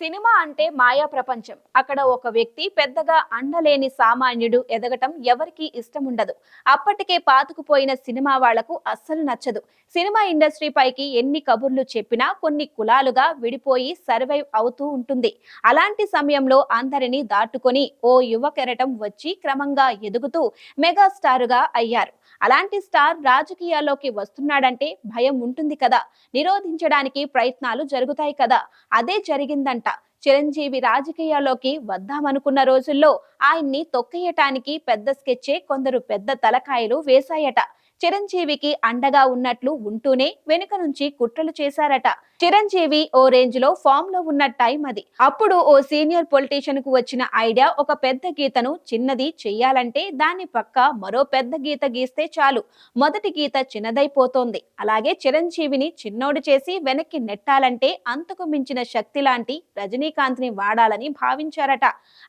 Cinema అంటే మాయా ప్రపంచం. అక్కడ ఒక వ్యక్తి పెద్దగా అండలేని సామాన్యుడు ఎదగటం ఎవరికీ ఇష్టం ఉండదు అప్పటికే పాతుకుపోయిన సినిమా వాళ్ళకు అస్సలు నచ్చదు. సినిమా ఇండస్ట్రీ పైకి ఎన్ని కబుర్లు చెప్పినా కొన్ని కులాలుగా విడిపోయి సర్వైవ్ అవుతూ ఉంటుంది. అలాంటి సమయంలో అందరినీ దాటుకొని ఓ యువ కెరటం వచ్చి క్రమంగా ఎదుగుతూ మెగాస్టారుగా అయ్యారు. అలాంటి స్టార్ రాజకీయాల్లోకి వస్తున్నాడంటే భయం ఉంటుంది కదా. నిరోధించడానికి ప్రయత్నాలు జరుగుతాయి కదా. అదే జరిగిందంట. చిరంజీవి రాజకీయాల్లోకి వద్దామనుకున్న రోజుల్లో ఆయన్ని తొక్కేయటానికి పెద్ద స్కెచ్చే కొందరు పెద్ద తలకాయలు వేశాయట. చిరంజీవికి అండగా ఉన్నట్లు ఉంటూనే వెనుక నుంచి కుట్రలు చేశారట. చిరంజీవి ఓ రేంజ్లో ఫామ్లో ఉన్న టైం అది. అప్పుడు ఓ సీనియర్ పొలిటీషియన్కు వచ్చిన ఐడియా ఒక పెద్ద గీతను చిన్నది చెయ్యాలంటే దాన్ని పక్క మరో పెద్ద గీత గీస్తే చాలు. మొదటి గీత చిన్నదైపోతోంది. అలాగే చిరంజీవిని చిన్నోడు చేసి వెనక్కి నెట్టాలంటే అంతకు మించిన శక్తి లాంటి రజనీకాంత్ని వాడాలని భావించారట.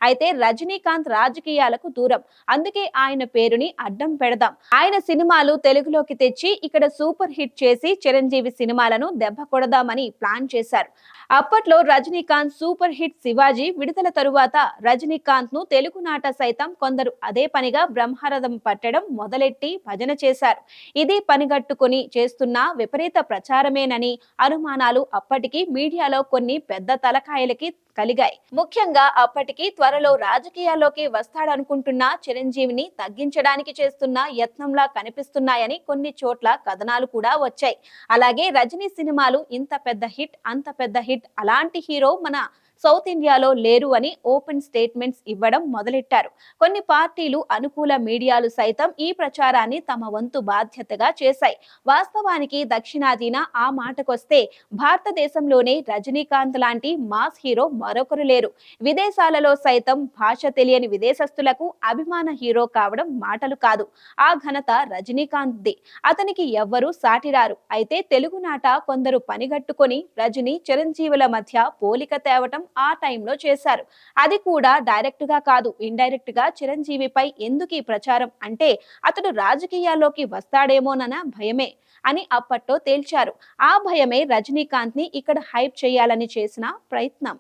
అయితే రజనీకాంత్ రాజకీయాలకు దూరం. అందుకే ఆయన పేరుని అడ్డం పెడదాం. ఆయన సినిమాలు తెలుగులోకి తెచ్చి ఇక్కడ సూపర్ హిట్ చేసి చిరంజీవి సినిమాలను దెబ్బ కొడదామని ప్లాన్ చేశారు. అప్పట్లో రజనీకాంత్ సూపర్ హిట్ శివాజీ విడుదల తరువాత రజనీకాంత్ను తెలుగు నాట సైతం కొందరు అదే పనిగా బ్రహ్మరథం పట్టడం మొదలెట్టి భజన చేశారు. ఇదే పనిగట్టుకుని చేస్తున్న విపరీత ప్రచారమేనని అనుమానాలు అప్పటికి మీడియాలో కొన్ని పెద్ద తలకాయలకి కలిగాయి. ముఖ్యంగా అప్పటికి త్వరలో రాజకీయాల్లోకి వస్తాడనుకుంటున్న చిరంజీవిని తగ్గించడానికి చేస్తున్న యత్నంలా కనిపిస్తున్నాయని కొన్ని చోట్ల కథనాలు కూడా వచ్చాయి. అలాగే రజనీ సినిమాలు ఇంత పెద్ద హిట్ అంత పెద్ద హిట్ అలాంటి హీరో మన సౌత్ ఇండియాలో లేరు అని ఓపెన్ స్టేట్మెంట్స్ ఇవ్వడం మొదలెట్టారు. కొన్ని పార్టీలు అనుకూల మీడియాలు సైతం ఈ ప్రచారాన్ని తమ వంతు బాధ్యతగా చేశాయి. వాస్తవానికి దక్షిణాదిన ఆ మాటకొస్తే భారతదేశంలోనే రజనీకాంత్ లాంటి మాస్ హీరో మరొకరు లేరు. విదేశాలలో సైతం భాష తెలియని విదేశస్తులకు అభిమాన హీరో కావడం మాటలు కాదు. ఆ ఘనత రజనీకాంత్ది. అతనికి ఎవ్వరూ సాటిరారు. అయితే తెలుగునాట కొందరు పనిగట్టుకొని రజనీ చిరంజీవుల మధ్య పోలిక తేవటం ఆ టైంలో చేశారు. అది కూడా డైరెక్ట్గా కాదు ఇండైరెక్ట్గా చిరంజీవిపై ఎందుకు ఈ ప్రచారం? అంటే అతడు రాజకీయాల్లోకి వస్తాడేమోనన్న భయమే అని అప్పట్లో తేల్చారు. ఆ భయమే రజనీకాంత్ని ఇక్కడ హైప్ చేయాలని చేసిన ప్రయత్నం.